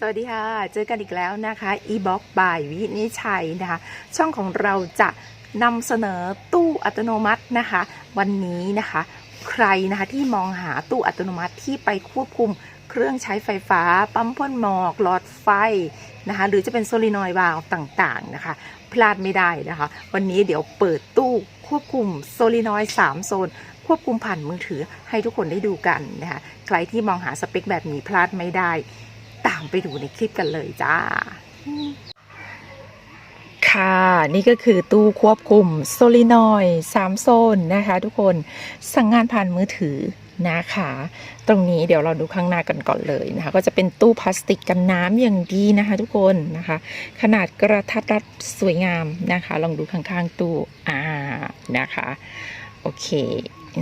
สวัสดีค่ะ เจอกันอีกแล้วนะคะ e-box by วินิจฉัยนะคะ ช่องของเราจะนำเสนอตู้อัตโนมัตินะคะ วันนี้นะคะ ใครนะคะที่มองหาตู้อัตโนมัติที่ไปควบคุมเครื่องใช้ไฟฟ้า ปั๊มพ่นหมอกหลอดไฟนะคะ หรือจะเป็นโซลินอยด์วาล์วต่างๆนะคะ พลาดไม่ได้นะคะ วันนี้เดี๋ยวเปิดตู้ควบคุมโซลินอยด์3โซนควบคุมผ่านมือถือให้ทุกคนได้ดูกันนะคะ ใครที่มองหาสเปคแบบนี้พลาดไม่ได้ ตามไปดูในคลิปกันเลยจ้า ค่ะ นี่ก็คือตู้ควบคุมโซลินอยสามโซนนะคะ ทุกคนสั่งงานผ่านมือถือนะคะ ตรงนี้เดี๋ยวเราดูข้างหน้ากันก่อนเลยนะคะ ก็จะเป็นตู้พลาสติกกันน้ำอย่างดีนะคะ ทุกคนนะคะ ขนาดกระทัดรัดสวยงามนะคะ ลองดูข้างๆตู้อ่านะคะ โอเค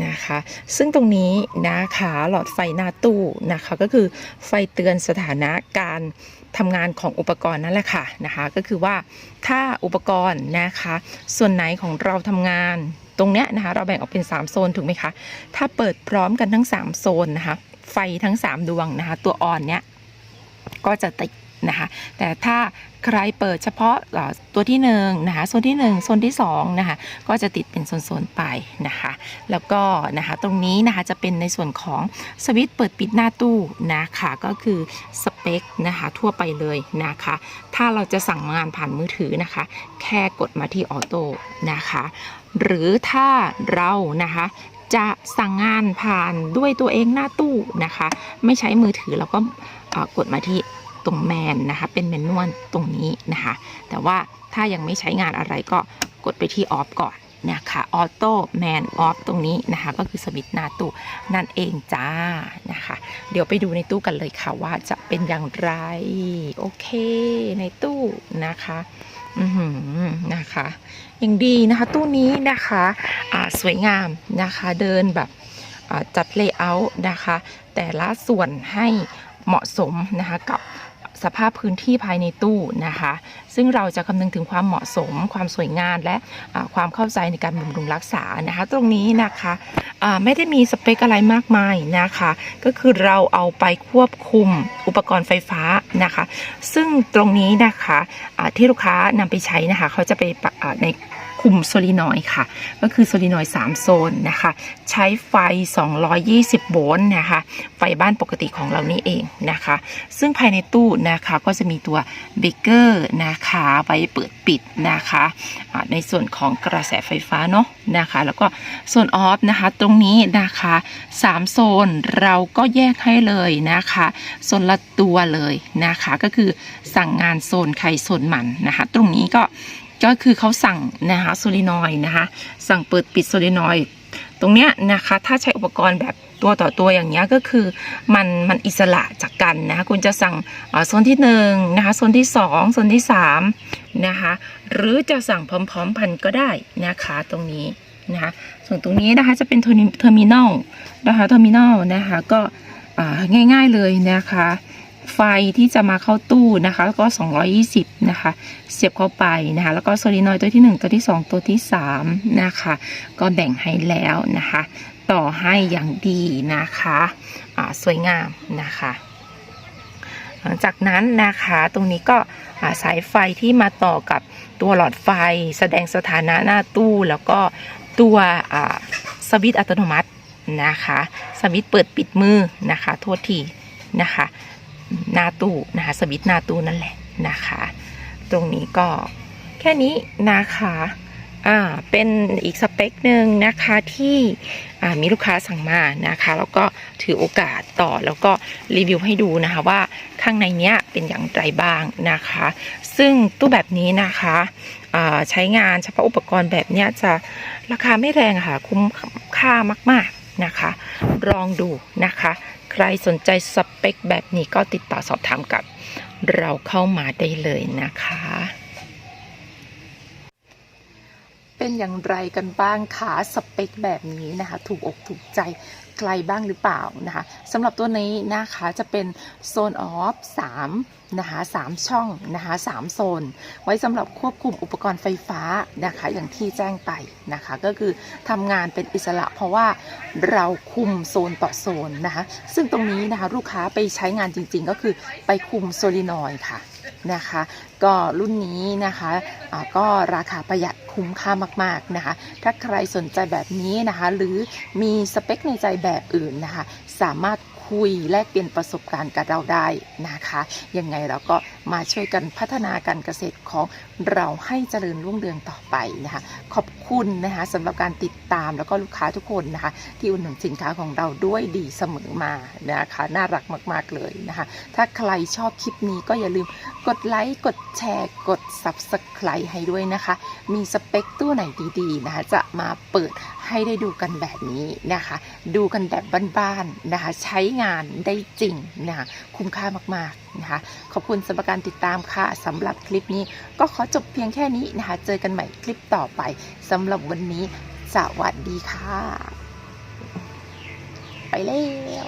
นะคะ ซึ่งตรงนี้นะคะหลอดไฟหน้าตู้นะคะ ก็คือไฟเตือนสถานะการทำงานของอุปกรณ์นั่นแหละค่ะนะคะ ก็คือว่าถ้าอุปกรณ์นะคะ ส่วนไหนของเราทำงานตรงเนี้ยนะคะ เราแบ่งออกเป็น 3 โซนถูกไหมคะ ถ้าเปิดพร้อมกันทั้ง 3 โซนนะคะ ไฟทั้ง 3 ดวงนะคะ ตัวอ่อนเนี้ยก็จะติด นะคะแต่ถ้าใครเปิดเฉพาะตัวที่หนึ่งนะคะโซนที่ 1 โซนที่2นะคะก็จะติดเป็นโซนๆไปนะคะแล้วก็นะคะตรงนี้นะคะจะเป็นในส่วนของสวิตช์เปิดปิดหน้าตู้นะคะก็คือสเปคนะคะทั่วไปเลยนะคะถ้าเราจะสั่งงานผ่านมือถือนะคะแค่กดมาที่ออโต้นะคะหรือถ้าเรานะคะจะสั่งงานผ่านด้วยตัวเองหน้าตู้นะคะ ไม่ใช้มือถือเราก็กดมาที่ ตรงแมนนะคะเป็นเมนนวลตรงนี้นะคะ แต่ว่าถ้ายังไม่ใช้งานอะไรก็กดไปที่ออฟก่อนนะคะออโต้แมนออฟตรงนี้นะคะ ก็คือสวิตหน้าตู้นั่นเองจ้านะคะ เดี๋ยวไปดูในตู้กันเลยค่ะว่าจะเป็นอย่างไร โอเคในตู้นะคะอือหือนะคะยังดีนะคะตู้นี้นะคะอ่าสวยงามนะคะเดินแบบจัดเลเยอร์นะคะ แต่ละส่วนให้เหมาะสมนะคะกับ สภาพพื้นที่ภายในตู้นะคะ ซึ่งเราจะคำนึงถึงความเหมาะสม ความสวยงามและอ่าความเข้าใจในการบำรุงรักษานะคะ ตรงนี้นะคะไม่ได้มีสเปคอะไรมากมายนะคะ ก็คือเราเอาไปควบคุมอุปกรณ์ไฟฟ้านะคะ ซึ่งตรงนี้นะคะอ่าที่ลูกค้านำไปใช้นะคะ เขาจะไปะใน คุมโซลินอยด์ค่ะ ก็คือโซลินอย3 โซนนะคะ ใช้ไฟ 220 โวลต์นะคะ ไฟบ้านปกติของเรานี่เองนะคะ ซึ่งภายในตู้นะคะก็จะมีตัวเบเกอร์นะคะไว้เปิดปิดนะคะในส่วนของกระแสไฟฟ้าเนาะนะคะ แล้วก็ส่วนออฟนะคะตรงนี้นะคะ 3 โซนเราก็แยกให้เลยนะคะโซนละตัวเลยนะคะก็คือสั่งงานโซนใครโซนมันนะคะ ตรงนี้ก็ ก็คือเขาสั่งนะคะโซลินอยนะคะ สั่งเปิดปิดโซลินอยตรงเนี้ยนะคะ ถ้าใช้อุปกรณ์แบบตัวต่อตัวอย่างเงี้ยก็คือมันมันอิสระจากกันนะคะคุณจะสั่งโซนที่หนึ่งนะคะโซนที่สองโซนที่สามนะคะหรือจะสั่งพร้อมๆพันก็ได้นะคะตรงนี้นะคะส่วนตรงนี้นะคะจะเป็นเทอร์มินอลนะคะเทอร์มินอลนะคะก็ง่ายๆเลยนะคะ ไฟที่จะมาเข้าตู้นะคะแล้วก็ 220 นะคะ เสียบเข้าไปนะคะ แล้วก็โซลินอยตัวที่ 1 ตัวที่ 2 ตัวที่ 3 นะคะ ก็แบ่งให้แล้วนะคะ ต่อให้อย่างดีนะคะอ่าสวยงามนะคะ หลังจากนั้นนะคะตรงนี้ก็สายไฟที่มาต่อกับตัวหลอดไฟแสดงสถานะหน้าตู้แล้วก็ตัวสวิตช์อัตโนมัตินะคะ สวิตช์เปิดปิดมือนะคะ โทษทีนะคะ หน้าตู้นะคะสวิตช์หน้าตู้นั่นแหละนะคะ ตรงนี้ก็แค่นี้นะคะอ่าเป็นอีกสเปคหนึ่งนะคะที่มีลูกค้าสั่งมานะคะ แล้วก็ถือโอกาสต่อแล้วก็รีวิวให้ดูนะคะว่าข้างในเนี้ยเป็นอย่างไรบ้างนะคะ ซึ่งตู้แบบนี้นะคะใช้งานเฉพาะอุปกรณ์แบบเนี้ยจะราคาไม่แรงค่ะ คุ้มค่ามาก ๆนะคะ ลองดูนะคะ ใครสนใจสเปคแบบนี้ก็ติดต่อสอบถามกับเราเข้ามาได้เลยนะคะ เป็นอย่างไรกันบ้างคะสเปคแบบนี้นะคะ ถูกอกถูกใจใครบ้างหรือเปล่านะคะสำหรับตัวนี้นะคะจะเป็นโซนออฟ3นะคะ3ช่องนะคะ3โซน ไว้สำหรับควบคุมอุปกรณ์ไฟฟ้านะคะอย่างที่แจ้งไปนะคะ ก็คือทำงานเป็นอิสระเพราะว่าเราคุมโซนต่อโซนนะคะ ซึ่งตรงนี้นะคะลูกค้าไปใช้งานจริงๆ ก็คือไปคุมโซลินอยด์ค่ะ นะคะ ก็รุ่นนี้นะคะะก็ราคาประหยัดคุ้มค่ามากๆนะคะ ถ้าใครสนใจแบบนี้นะคะ หรือมีสเปคในใจแบบอื่นนะคะ สามารถคุยแลกเปลี่ยนประสบการณ์กับเราได้นะคะ ยังไงเราก็มาช่วยกันพัฒนาการเกษตรของเราให้เจริญรุ่งเรืองต่อไปนะคะ ขอบคุณนะคะสำหรับการติดตามแล้วก็ลูกค้าทุกคนนะคะ ที่อุดหนุนสินค้าของเราด้วยดีเสมอมานะคะน่ารักมาก ๆ เลยนะคะ ถ้าใครชอบคลิปนี้ก็อย่าลืมกดไลค์กดแชร์ กด Subscribe ให้ด้วยนะคะ มีสเปคตู้ไหนดีๆนะคะจะมาเปิดให้ได้ดูกันแบบนี้นะคะ ดูกันแบบบ้านๆนะคะ ใช้งานได้จริงนะคะคุ้มค่ามากๆนะคะ ขอบคุณสำหรับการติดตามค่ะสำหรับคลิปนี้ก็ขอจบเพียงแค่นี้นะคะ เจอกันใหม่คลิปต่อไปสำหรับวันนี้ สวัสดีค่ะ ไปแล้ว